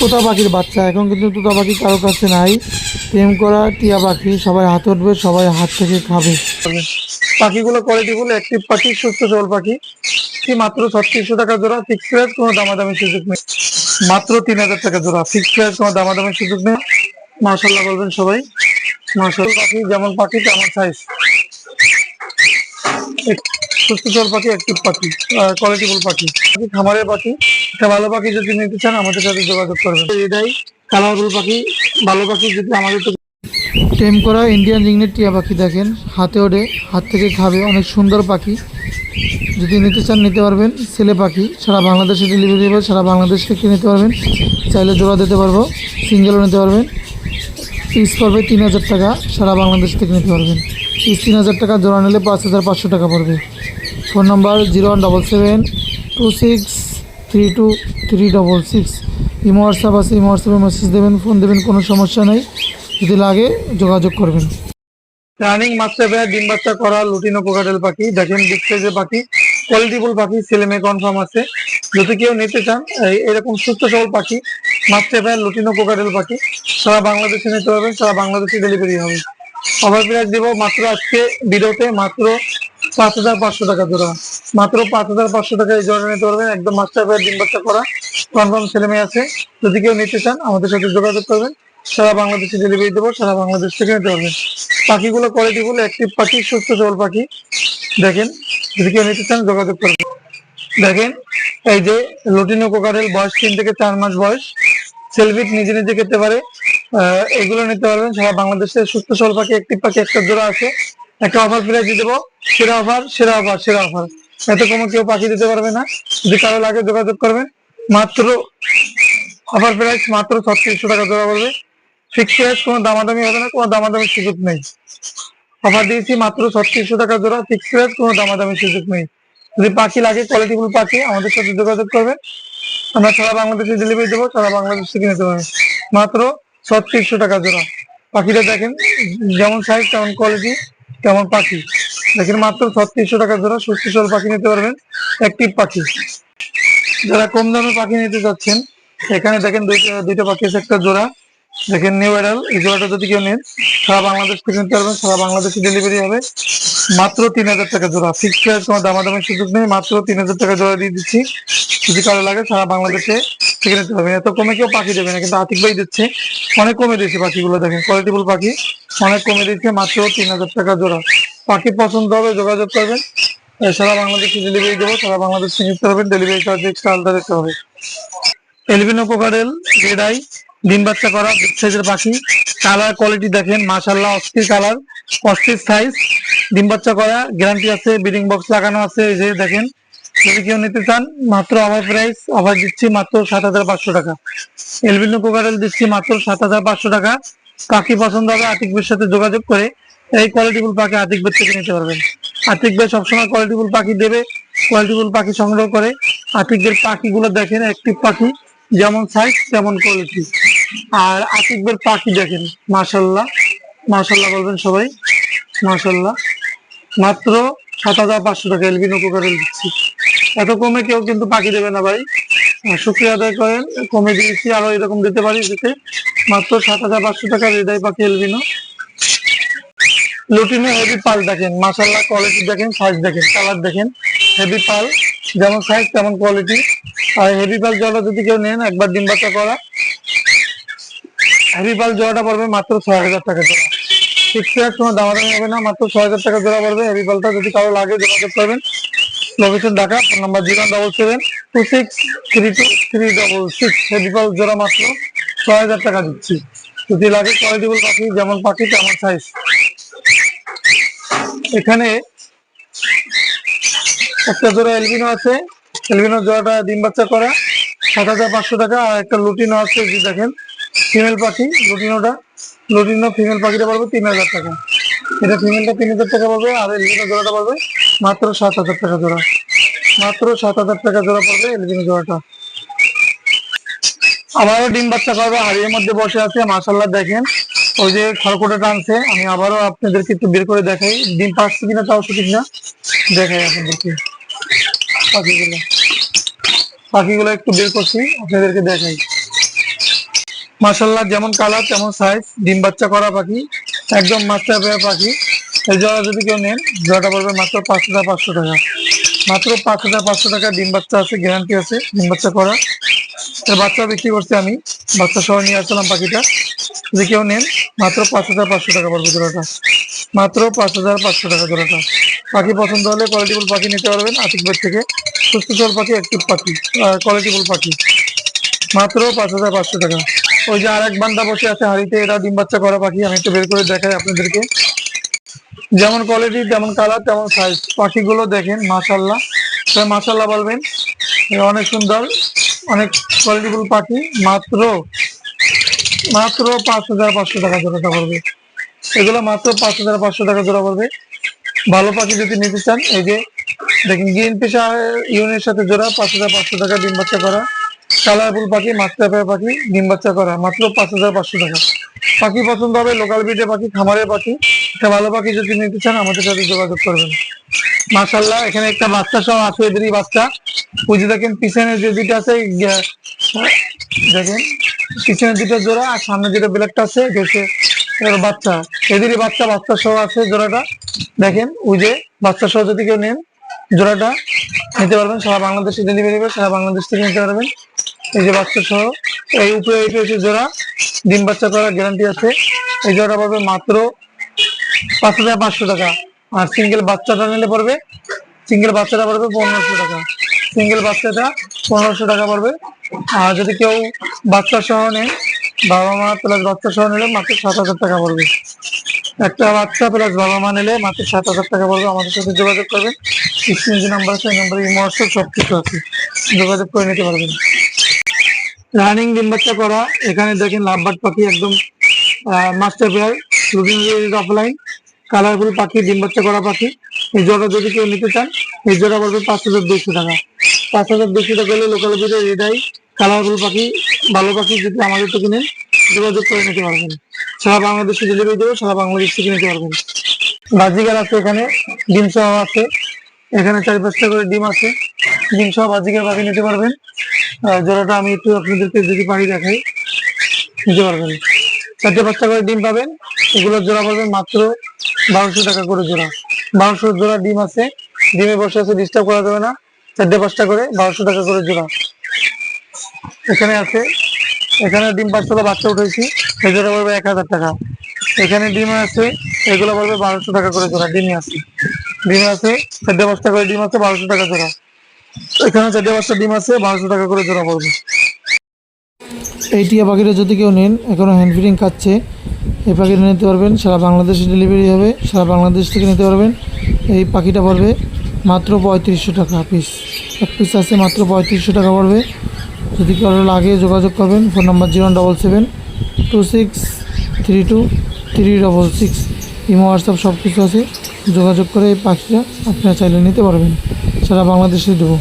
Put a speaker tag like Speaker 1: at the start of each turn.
Speaker 1: তোতা পাখির বাচ্চা। এখন কিন্তু তোতা পাখি কারও কাছে নাই। প্রেম করা টিয়া পাখি, সবাই হাত উঠবে, সবাই হাত থেকে খাবে। পাখিগুলো কোয়ালিটিফুল অ্যাক্টিভ পাখি, সুস্থ সবল পাখি। কি মাত্র ছত্রিশশো টাকা জোড়া ফিক্স প্রাইস কোনো দামাদামি সুযোগ নেই। মাত্র তিন হাজার টাকা জোড়া ফিক্স প্রাইস কোনো দামাদামি সুযোগ নেই। মার্শাল্লাহ বলবেন সবাই। মার্শাল পাখি, যেমন পাখি, তেমন সাইজ সুস্থ সবল পাখি অ্যাক্টিভ পাখি কোয়ালিটিফুল পাখি খামারের পাখি। একটা ভালো পাখি যদি নিতে চান, আমাদের সাথে যোগাযোগ করবেন। এটাই কালারফুল পাখি, ভালো পাখি যদি আমাদের টেম করা ইন্ডিয়ান রিংনেট টিয়া পাখি দেখেন, হাতে ওঠে হাত থেকে খাবে, অনেক সুন্দর পাখি। যদি নিতে চান, নিতে পারবেন। ছেলে পাখি, সারা বাংলাদেশে ডেলিভারি হবে, সারা বাংলাদেশ থেকে নিতে পারবেন। চাইলে জোড়া দিতে পারব সিঙ্গেলও নিতে পারবেন। পিস পড়বে তিন হাজার টাকা, সারা বাংলাদেশ থেকে নিতে পারবেন। পিস তিন হাজার টাকা, জোড়া নিলে পাঁচ হাজার পাঁচশো টাকা পড়বে। Phone number zero one double seven two six three two three double six. Imo WhatsApp আছে ইমো হোয়াটসঅ্যাপে মেসেজ দেবেন ফোন দেবেন, কোনো সমস্যা নেই। যদি লাগে, যোগাযোগ করবেন। রানিং বেয়ার ডিম বাচ্চা করা লুটিনো কোকাটেল পাখি, দেখেন বিগ সাইজের পাখি কোয়ালিটিফুল পাখি, ছেলে মেয়ে কনফার্ম আছে। যদি কেউ নিতে চান এরকম সুস্থ সবল পাখি বেয়ার লুটিনো কোকাটেল পাখি, সারা বাংলাদেশে নিতে পারবেন, সারা বাংলাদেশে ডেলিভারি হবে। প্রাইস দিব মাত্র আজকে ভিডিওতে মাত্র পাঁচ হাজার পাঁচশো টাকা জোড়া। মাত্র পাঁচ হাজার পাঁচশো টাকা এই জোড়া নিতে পারবেন। একদম মাস্টার বেয়ার ডিম বাচ্চা করা। কনফার্ম ছেলে মেয়ে আছে। যদি কেউ নিতে চান, আমাদের সাথে যোগাযোগ করবেন। সারা বাংলাদেশে ডেলিভারি দেবো, সারা বাংলাদেশ থেকে নিতে পারবেন। পাখিগুলো কোয়ালিটিফুল অ্যাক্টিভ পাখি, সুস্থ সবল পাখি। দেখেন, যদি কেউ নিতে চান, যোগাযোগ করবেন। দেখেন, এই যে লুটিনো কোকারেল বয়স তিন থেকে চার মাস বয়স। সেলফিট নিজে নিজে খেতে পারে। এগুলো নিতে পারবেন। সারা বাংলাদেশের সুস্থ সবল পাখি, একটি পাখি, একটা জোড়া আছে। একটা অফার প্রাইস দিয়ে দেবো। সেরা অফার সেরা অফার সেরা অফার এত কমে কেউ পাখি দিতে পারবে না। যদি কারও লাগে যোগাযোগ করবেন। মাত্র অফার প্রাইস মাত্র ছত্রিশশো টাকা জোড়া পড়বে। ফিক্স প্রাইস কোনো দামাদামি হবে না, কোনো দামাদামি সুযোগ নেই। অফার দিয়েছি মাত্র ছত্রিশশো টাকা জোড়া। ফিক্স প্রাইস কোনো দামাদামি সুযোগ নেই। যদি পাখি লাগে কোয়ালিটিফুল পাখি, আমাদের সাথে যোগাযোগ করবেন। আমরা সারা বাংলাদেশে ডেলিভারি দেবো, সারা বাংলাদেশ থেকে নিতে পারবেন। মাত্র ছত্রিশশো টাকা জোড়া। পাখিটা দেখেন, যেমন সাইজ তেমন কোয়ালিটি তেমন পাখি? দেখেন মাত্র ছত্রিশশো টাকা জোড়া সুস্থ সবল পাখি নিতে পারবেন। অ্যাক্টিভ পাখি। যারা কম দামে পাখি নিতে যাচ্ছেন, এখানে দেখেন দুইটা দুইটা পাখি আছে, একটা জোড়া। দেখেন নিউ এডাল এই জোড়াটা যদি কেউ নেন, সারা বাংলাদেশ থেকে নিতে পারবেন, সারা বাংলাদেশে ডেলিভারি হবে। মাত্র তিন হাজার টাকা জোড়া। ফিক্স প্রাইস কোনো দামাদামের সুযোগ নেই, মাত্র তিন হাজার টাকা জোড়া দিয়ে দিচ্ছি। যদি কারও লাগে, সারা বাংলাদেশে থেকে নিতে পারবেন। এত কমে কেউ পাখি দেবে না, কিন্তু আতিক ভাই দিচ্ছে। অনেক কমে দিয়েছে পাখিগুলো, দেখেন কোয়ালিটিফুল পাখি। অনেক কমে দিচ্ছে মাত্র তিন হাজার টাকা জোড়া। পাখি পছন্দ হবে, যোগাযোগ করবেন। সারা বাংলাদেশে ডেলিভারি দেবো, সারা বাংলাদেশ নিতে পারবেন। ডেলিভারি চার্জ এক্সট্রা আলাদা দিতে হবে। এলবিনো কোকারেল রেড আই ডিম বাচ্চা করা বিগ সাইজের পাখি। কালার কোয়ালিটি দেখেন মাশাল্লাহ অস্থির কালার অস্থির সাইজ ডিম বাচ্চা করা গ্যারান্টি আছে বিডিং বক্স লাগানো আছে, এই যে দেখেন। যদি কেউ নিতে চান, মাত্র অফার প্রাইস অফার দিচ্ছি মাত্র সাত হাজার পাঁচশো টাকা। এলবিনো কোকারেল দিচ্ছি মাত্র সাত হাজার পাঁচশো টাকা। পাখি পছন্দ হবে আতিকবের সাথে যোগাযোগ করে এই কোয়ালিটিফুল পাখি আতিকবের থেকে নিতে পারবেন। আতিক ভাই সবসময় কোয়ালিটিফুল পাখি দেবে কোয়ালিটিফুল পাখি সংগ্রহ করে। আতিকদের পাখিগুলো দেখেন অ্যাক্টিভ পাখি, যেমন সাইজ তেমন কোয়ালিটি আর আতিকদের পাখি দেখেন মাশাল্লাহ মাশাল্লাহ বলবেন সবাই। মাশাল্লাহ মাত্র সাত হাজার পাঁচশো টাকা এলবিনো কোকারেল দিচ্ছি। এত কমে কেউ কিন্তু পাখি দেবে না ভাই। শুক্রিয়া আদায় করেন, কমে দিয়েছি, আরও এরকম দিতে পারি দিতে। মাত্র সাত হাজার পাঁচশো টাকা হৃদয় পাখি এলবিনো। লুটিনো হেভি পাল দেখেন মাশাল্লাহ কোয়ালিটি দেখেন সাইজ দেখেন কালার দেখেন। হেভি পাল, যেমন সাইজ তেমন কোয়ালিটি আর হেভি পাল জোড়া যদি কেউ নেন, একবার ডিম বাচ্চা করা। হেভি পাল জোড়াটা পড়বে মাত্র ছয় হাজার টাকা জোড়া ফিক্স রেট কোনো দামাদামি হবে না, মাত্র ছয় হাজার টাকা জোড়া পড়বে। হেভি পালটা যদি কারও লাগে, যোগাযোগ করবেন। Location Dhaka, phone number zero double seven two six three two three double six. Heavy পাল জোড়া মাত্র ছয় হাজার টাকা দিচ্ছি। যদি লাগে কোয়ালিটিবল পাখি, যেমন পাখি, তেমন সাইজ এখানে একটা জোড়া এলবিনো আছে। এলবিনো জোড়াটা ডিম বাচ্চা করা। সাত হাজার পাঁচশো টাকা, আর একটা লুটিনো আছে দেখেন। ফিমেল পাখি লুটিনোটা লুটিনো ফিমেল পাখিটা পড়বে তিন হাজার টাকা। এটা ফিমেলটা তিন হাজার টাকা পড়বে আর এলবিনো জোড়াটা পড়বে মাত্র সাত হাজার টাকা জোড়া। মাত্র সাত হাজার টাকা জোড়া পড়বে এলবিনো জোড়াটা। আবারও ডিম বাচ্চা করবে হাড়ির মধ্যে বসে আছে মাসাল্লাহ দেখেন। ওই যে খড়কুটা টানছে, আমি আবারও আপনাদেরকে একটু বের করে দেখাই। ডিম পাচ্ছে কিনা তাও সঠিক না, দেখাই আপনাদেরকে। পাখিগুলো। পাখিগুলো একটু বের করছি, আপনাদেরকে দেখাই। মাসাল্লাহ যেমন কালার তেমন সাইজ ডিম বাচ্চা করা পাখি, একদম মাস্টার পেয়ার পাখি। এই জোড়া যদি কেউ নেন, জোড়াটা পড়বে মাত্র পাঁচ হাজার পাঁচশো টাকা। মাত্র পাঁচ হাজার পাঁচশো টাকা ডিম বাচ্চা আছে গ্যারান্টি আছে, ডিম বাচ্চা করা এর বাচ্চা বিক্রি করছি আমি। বাচ্চা সহ নিয়ে আসলাম পাখিটা। যদি কেউ নেন, মাত্র পাঁচ হাজার পাঁচশো টাকা পড়বে জোড়াটা। মাত্র পাঁচ হাজার পাঁচশো টাকা জোড়াটা। পাখি পছন্দ হলে কোয়ালিটিফুল পাখি নিতে পারবেন আতিক বেড থেকে। সুস্থ সবল পাখি অ্যাক্টিভ পাখি কোয়ালিটিফুল পাখি। মাত্র পাঁচ হাজার পাঁচশো টাকা। ওই যে আর এক বান্দা বসে আছে হাড়িতে, এরা ডিম বাচ্চা করা পাখি, আমি একটু বের করে দেখাই আপনাদেরকে। যেমন কোয়ালিটি তেমন কালার তেমন সাইজ পাখিগুলো দেখেন মাশাল্লাহ সবাই মাশাল্লাহ বলবেন। অনেক সুন্দর, অনেক কোয়ালিটিফুল পাখি। মাত্র মাত্র পাঁচ হাজার পাঁচশো টাকা জোড়াটা পড়বে। এগুলো মাত্র পাঁচ হাজার পাঁচশো টাকা জোড়া পড়বে। ভালো পাখি যদি নিতে চান, এই যে, দেখেন গ্রিন পেশা ইউনের সাথে জোড়া, পাঁচ হাজার পাঁচশো টাকা ডিম বাচ্চা করা। কালারফুল পাখি মাস্টার পাখি, ডিম বাচ্চা করা, মাত্র পাঁচ হাজার পাঁচশো টাকা। পাখি পছন্দ হবে লোকাল ব্রিডের পাখি, খামারের পাখি। একটা ভালো পাখি যদি নিতে চান, আমাদের সাথে যোগাযোগ করবেন। মাশাল্লাহ এখানে একটা বাচ্চা সহ আছে, এদেরই বাচ্চা। যে দেখেন পিছনে যে দুইটা আছে দেখেন পিছনে দুটো জোড়া আর সামনে যেটা ব্ল্যাকটা আছে, এটা বাচ্চা। এদেরই বাচ্চা বাচ্চা সহ আছে জোড়াটা। দেখেন, ওই যে বাচ্চা সহ যদি কেউ নেন জোড়াটা, নিতে পারবেন। সারা বাংলাদেশে ডেলিভারি সারা বাংলাদেশ থেকে নিতে পারবেন। এই যে বাচ্চা সহ, এই উপরে হচ্ছে জোড়া। ডিম বাচ্চা করার গ্যারান্টি আছে। এই জোড়াটা পাবে মাত্র পাঁচ হাজার পাঁচশো টাকা। আর সিঙ্গেল বাচ্চাটা নিলে পড়বে সিঙ্গেল বাচ্চাটা পড়বে পনেরোশো টাকা। সিঙ্গেল বাচ্চাটা পনেরোশো টাকা পড়বে। আর যদি কেউ বাচ্চা সহ নেন বাবা মা প্লাস বাচ্চা সহ নিলে মাত্র সাত হাজার টাকা পড়বে। একটা বাচ্চা প্লাস বাবা মা নিলে মাত্র সাত হাজার টাকা পড়বে। আমাদের সাথে যোগাযোগ করবেন। স্ক্রিনে যে নাম্বার আছে নাম্বারে ইমো হোয়াটসঅ্যাপ সব কিছু আছে। যোগাযোগ করে নিতে পারবেন। রানিং ডিম বাচ্চা করা। এখানে দেখেন লাভবার্ড পাখি একদম মাস্টার পেয়ার অফলাইন কালারফুল পাখি ডিম বাচ্চা করা পাখি। এই জোড়া যদি কেউ নিতে চান, এই জোড়া পড়বে পাঁচ হাজার দুশো টাকা। পাঁচ হাজার দুশো টাকা হলে লোকাল বিটে এটাই কালারফুল পাখি, ভালো পাখি যদি আমাদের থেকে নেন, যোগাযোগ করে নিতে পারবেন। সারা বাংলাদেশে ডেলিভারি দেবো সারা বাংলাদেশ থেকে নিতে পারবেন। বাজিগার আছে এখানে, ডিম সহ আছে। এখানে চার পাঁচটা করে ডিম আছে। ডিম সহ বাজিগার পাখি নিতে পারবেন। জোড়াটা আমি একটু আপনাদেরকে যদি পারি দেখাই। নিতে পারবেন? চারটে পাঁচটা করে ডিম পাবেন। এগুলোর জোড়া পাবেন মাত্র বারোশো টাকা করে জোড়া। বারোশো জোড়া ডিম আছে। ডিমে বসে আছে ডিস্টার্ব করা যাবে না। চারটে পাঁচটা করে বারোশো টাকা করে জোড়া। এখানে আছে, এখানে ডিম পাঁচটা বাচ্চা উঠেছি। জোড়া পড়বে এক হাজার টাকা। এখানে ডিম আছে, এগুলো পড়বে বারোশো টাকা করে জোড়া। ডিমই আছে। ডিম আছে, চারটে পাঁচটা করে ডিম আছে, বারোশো টাকা জোড়া। এখানে চারটে পাঁচটা ডিম আছে, বারোশো টাকা করে জোড়া পড়বে।
Speaker 2: এই টিয়া পাখিটা যদি কেউ নেন এখনও হ্যান্ড ফিডিং খাচ্ছে, এই পাখিটা নিতে পারবেন, সারা বাংলাদেশে ডেলিভারি হবে, সারা বাংলাদেশ থেকে নিতে পারবেন। এই পাখিটা পড়বে মাত্র পঁয়ত্রিশশো টাকা পিস এক পিস আছে মাত্র পঁয়ত্রিশশো টাকা পড়বে। যদি কারও লাগে যোগাযোগ করবেন phone number zero double seven two six three two three double six Imo WhatsApp সব কিছু আছে। যোগাযোগ করে এই পাখিটা আপনারা চাইলে নিতে পারবেন। সারা বাংলাদেশে দেবো।